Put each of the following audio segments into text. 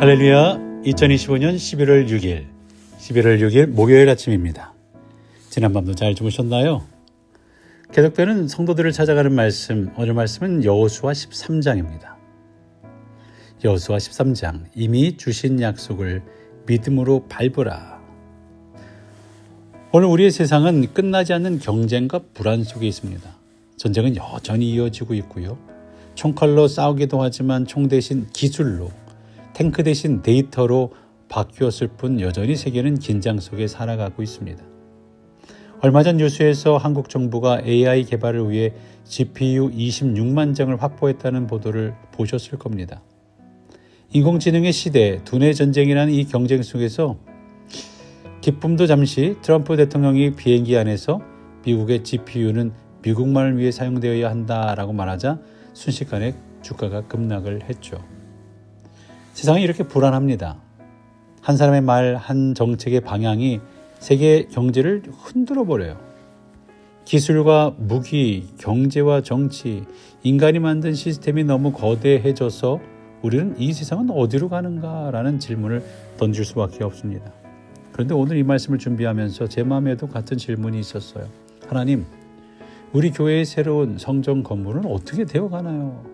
할렐루야 2025년 11월 6일 11월 6일 목요일 아침입니다. 지난밤도 잘 주무셨나요? 계속되는 성도들을 찾아가는 말씀 오늘 말씀은 여호수아 13장입니다. 여호수아 13장 이미 주신 약속을 믿음으로 밟으라. 오늘 우리의 세상은 끝나지 않는 경쟁과 불안 속에 있습니다. 전쟁은 여전히 이어지고 있고요. 총칼로 싸우기도 하지만 총 대신 기술로 탱크 대신 데이터로 바뀌었을 뿐 여전히 세계는 긴장 속에 살아가고 있습니다. 얼마 전 뉴스에서 한국 정부가 AI 개발을 위해 GPU 26만 장을 확보했다는 보도를 보셨을 겁니다. 인공지능의 시대, 두뇌 전쟁이라는 이 경쟁 속에서 기쁨도 잠시 트럼프 대통령이 비행기 안에서 미국의 GPU는 미국만을 위해 사용되어야 한다라고 말하자 순식간에 주가가 급락을 했죠. 세상이 이렇게 불안합니다. 한 사람의 말, 한 정책의 방향이 세계 경제를 흔들어 버려요. 기술과 무기, 경제와 정치, 인간이 만든 시스템이 너무 거대해져서 우리는 이 세상은 어디로 가는가라는 질문을 던질 수밖에 없습니다. 그런데 오늘 이 말씀을 준비하면서 제 마음에도 같은 질문이 있었어요. 하나님, 우리 교회의 새로운 성전 건물은 어떻게 되어 가나요?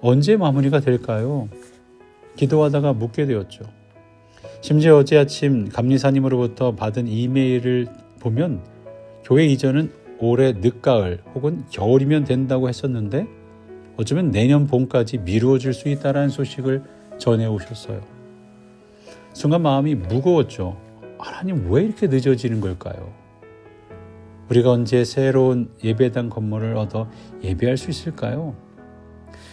언제 마무리가 될까요? 기도하다가 묻게 되었죠. 심지어 어제 아침 감리사님으로부터 받은 이메일을 보면 교회 이전은 올해 늦가을 혹은 겨울이면 된다고 했었는데 어쩌면 내년 봄까지 미루어질 수 있다라는 소식을 전해 오셨어요. 순간 마음이 무거웠죠. 하나님 왜 이렇게 늦어지는 걸까요? 우리가 언제 새로운 예배당 건물을 얻어 예배할 수 있을까요?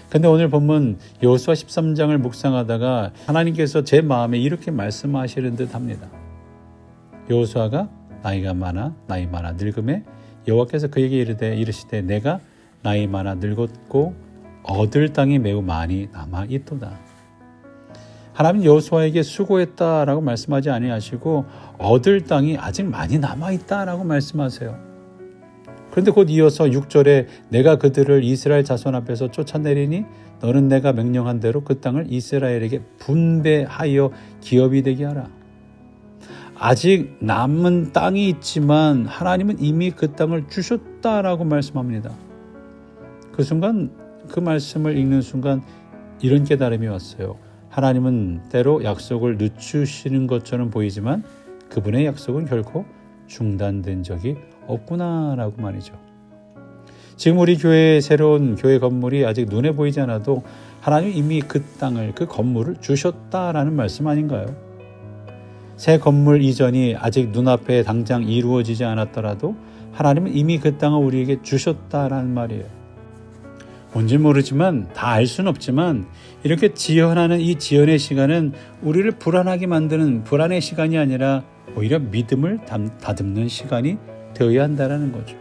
근데 오늘 본문 여호수아 13장을 묵상하다가 하나님께서 제 마음에 이렇게 말씀하시는 듯 합니다. 여호수아가 나이가 많아 나이 많아 늙음에 여호와께서 그에게 이르되 이르시되 내가 나이 많아 늙었고 얻을 땅이 매우 많이 남아 있도다. 하나님 여호수아에게 수고했다라고 말씀하지 아니하시고 얻을 땅이 아직 많이 남아 있다라고 말씀하세요. 그런데 곧 이어서 6절에 내가 그들을 이스라엘 자손 앞에서 쫓아내리니 너는 내가 명령한 대로 그 땅을 이스라엘에게 분배하여 기업이 되게 하라. 아직 남은 땅이 있지만 하나님은 이미 그 땅을 주셨다라고 말씀합니다. 그 순간 그 말씀을 읽는 순간 이런 깨달음이 왔어요. 하나님은 때로 약속을 늦추시는 것처럼 보이지만 그분의 약속은 결코 중단된 적이 없구나라고 말이죠. 지금 우리 교회의 새로운 교회 건물이 아직 눈에 보이지 않아도 하나님 이미 그 땅을 그 건물을 주셨다라는 말씀 아닌가요? 새 건물 이전이 아직 눈앞에 당장 이루어지지 않았더라도 하나님은 이미 그 땅을 우리에게 주셨다라는 말이에요. 뭔지 모르지만 다 알 수는 없지만 이렇게 지연하는 이 지연의 시간은 우리를 불안하게 만드는 불안의 시간이 아니라 오히려 믿음을 다듬는 시간이 되어야 한다는 거죠.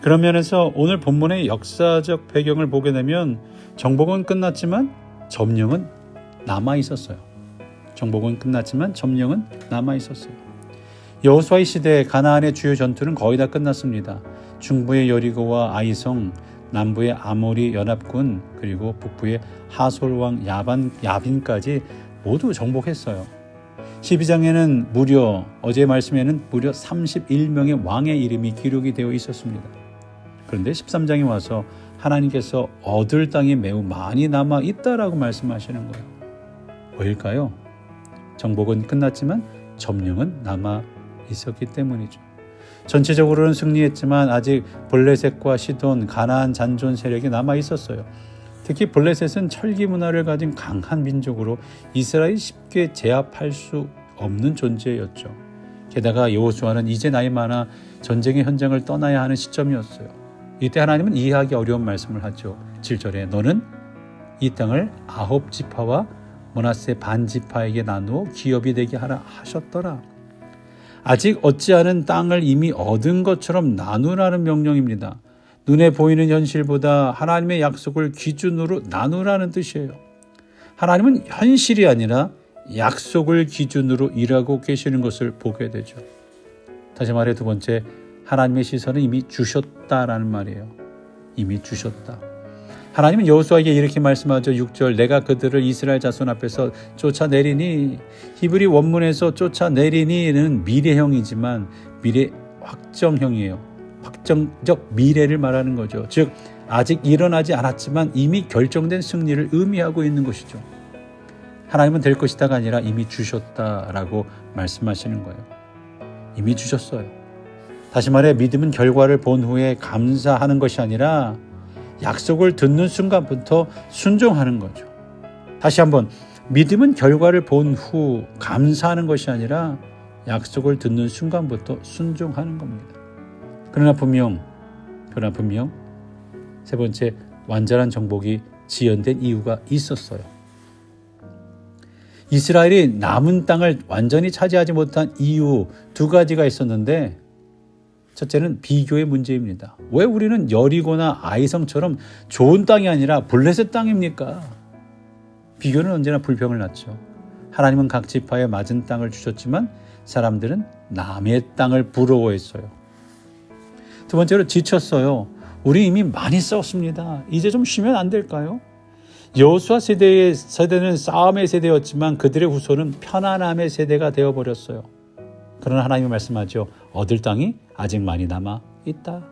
그런 면에서 오늘 본문의 역사적 배경을 보게 되면 정복은 끝났지만 점령은 남아 있었어요. 정복은 끝났지만 점령은 남아 있었어요. 여호수아의 시대 가나안의 주요 전투는 거의 다 끝났습니다. 중부의 여리고와 아이성, 남부의 아모리 연합군 그리고 북부의 하솔 왕 야반 야빈까지 모두 정복했어요. 12장에는 무려 어제 말씀에는 무려 31명의 왕의 이름이 기록이 되어 있었습니다. 그런데 13장에 와서 하나님께서 얻을 땅이 매우 많이 남아 있다라고 말씀하시는 거예요. 왜일까요? 정복은 끝났지만 점령은 남아 있었기 때문이죠. 전체적으로는 승리했지만 아직 블레셋과 시돈, 가나안 잔존 세력이 남아 있었어요. 특히 블레셋은 철기 문화를 가진 강한 민족으로 이스라엘 쉽게 제압할 수 없는 존재였죠. 게다가 여호수아는 이제 나이 많아 전쟁의 현장을 떠나야 하는 시점이었어요. 이때 하나님은 이해하기 어려운 말씀을 하죠. 7절에 너는 이 땅을 아홉 지파와 모나세 반 지파에게 나누어 기업이 되게 하라 하셨더라. 아직 얻지 않은 땅을 이미 얻은 것처럼 나누라는 명령입니다. 눈에 보이는 현실보다 하나님의 약속을 기준으로 나누라는 뜻이에요. 하나님은 현실이 아니라 약속을 기준으로 일하고 계시는 것을 보게 되죠. 다시 말해 두 번째, 하나님의 시선은 이미 주셨다라는 말이에요. 이미 주셨다. 하나님은 여호수아에게 이렇게 말씀하죠. 6절 내가 그들을 이스라엘 자손 앞에서 쫓아내리니 히브리 원문에서 쫓아내리니는 미래형이지만 미래 확정형이에요. 확정적 미래를 말하는 거죠. 즉 아직 일어나지 않았지만 이미 결정된 승리를 의미하고 있는 것이죠. 하나님은 될 것이다가 아니라 이미 주셨다라고 말씀하시는 거예요. 이미 주셨어요. 다시 말해 믿음은 결과를 본 후에 감사하는 것이 아니라 약속을 듣는 순간부터 순종하는 거죠. 다시 한번 믿음은 결과를 본 후 감사하는 것이 아니라 약속을 듣는 순간부터 순종하는 겁니다. 그러나 분명 그러나 분명 세 번째 완전한 정복이 지연된 이유가 있었어요. 이스라엘이 남은 땅을 완전히 차지하지 못한 이유 두 가지가 있었는데 첫째는 비교의 문제입니다. 왜 우리는 여리고나 아이성처럼 좋은 땅이 아니라 블레셋 땅입니까? 비교는 언제나 불평을 낳죠. 하나님은 각 지파에 맞은 땅을 주셨지만 사람들은 남의 땅을 부러워했어요. 두 번째로 지쳤어요. 우리 이미 많이 싸웠습니다. 이제 좀 쉬면 안 될까요? 여호수아 세대의 세대는 싸움의 세대였지만 그들의 후손은 편안함의 세대가 되어 버렸어요. 그러나 하나님이 말씀하죠. 얻을 땅이 아직 많이 남아 있다.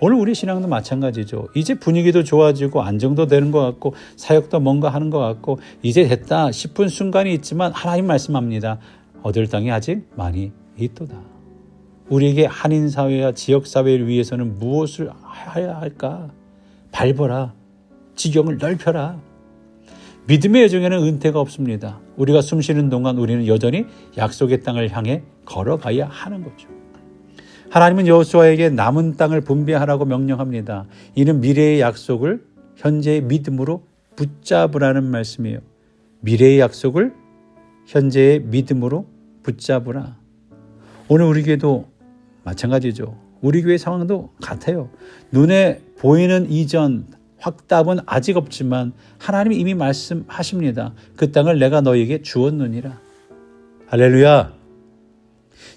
오늘 우리 신앙도 마찬가지죠. 이제 분위기도 좋아지고 안정도 되는 것 같고 사역도 뭔가 하는 것 같고 이제 됐다 싶은 순간이 있지만 하나님 말씀합니다. 얻을 땅이 아직 많이 있도다. 우리에게 한인 사회와 지역 사회를 위해서는 무엇을 해야 할까? 밟아라. 지경을 넓혀라. 믿음의 여정에는 은퇴가 없습니다. 우리가 숨 쉬는 동안 우리는 여전히 약속의 땅을 향해 걸어가야 하는 거죠. 하나님은 여호수아에게 남은 땅을 분배하라고 명령합니다. 이는 미래의 약속을 현재의 믿음으로 붙잡으라는 말씀이에요. 미래의 약속을 현재의 믿음으로 붙잡으라. 오늘 우리 교회도 마찬가지죠. 우리 교회 상황도 같아요. 눈에 보이는 이전 확답은 아직 없지만 하나님이 이미 말씀하십니다. 그 땅을 내가 너에게 주었느니라. 할렐루야.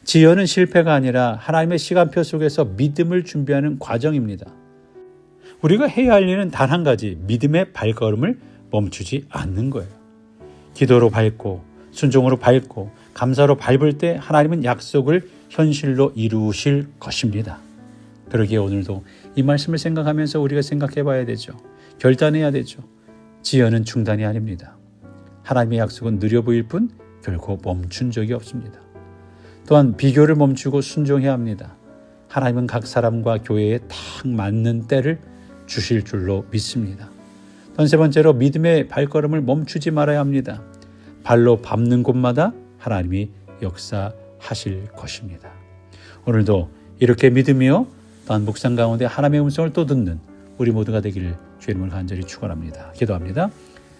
지연은 실패가 아니라 하나님의 시간표 속에서 믿음을 준비하는 과정입니다. 우리가 해야 할 일은 단 한 가지, 믿음의 발걸음을 멈추지 않는 거예요. 기도로 밟고, 순종으로 밟고, 감사로 밟을 때 하나님은 약속을 현실로 이루실 것입니다. 그러기에 오늘도 이 말씀을 생각하면서 우리가 생각해 봐야 되죠. 결단해야 되죠. 지연은 중단이 아닙니다. 하나님의 약속은 느려 보일 뿐 결코 멈춘 적이 없습니다. 또한 비교를 멈추고 순종해야 합니다. 하나님은 각 사람과 교회에 딱 맞는 때를 주실 줄로 믿습니다. 또한 세 번째로 믿음의 발걸음을 멈추지 말아야 합니다. 발로 밟는 곳마다 하나님이 역사 하실 것입니다. 오늘도 이렇게 믿으며 또한 묵상 가운데 하나님의 음성을 또 듣는 우리 모두가 되기를 주님을 간절히 축원합니다. 기도합니다.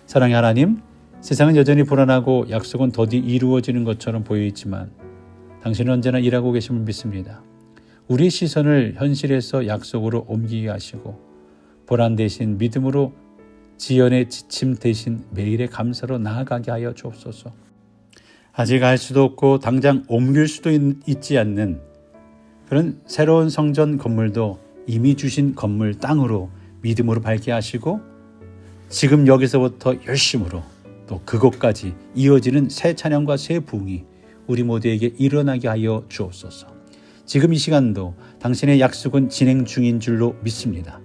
사랑의 하나님, 세상은 여전히 불안하고 약속은 더디 이루어지는 것처럼 보여 있지만 당신은 언제나 일하고 계심을 믿습니다. 우리 시선을 현실에서 약속으로 옮기게 하시고 보란 대신 믿음으로 지연의 지침 대신 매일의 감사로 나아가게 하여 주옵소서. 아직 알 수도 없고 당장 옮길 수도 있, 지 않는 그런 새로운 성전 건물도 이미 주신 건물 땅으로 믿음으로 밝게 하시고 지금 여기서부터 열심으로 또 그곳까지 이어지는 새 찬양과 새 부흥이 우리 모두에게 일어나게 하여 주옵소서. 지금 이 시간도 당신의 약속은 진행 중인 줄로 믿습니다.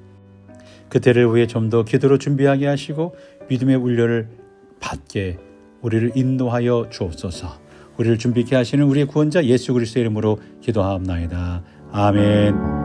그때를 위해 좀 더 기도로 준비하게 하시고 믿음의 훈련을 받게 우리를 인도하여 주옵소서. 우리를 준비케 하시는 우리의 구원자 예수 그리스도의 이름으로 기도하옵나이다. 아멘.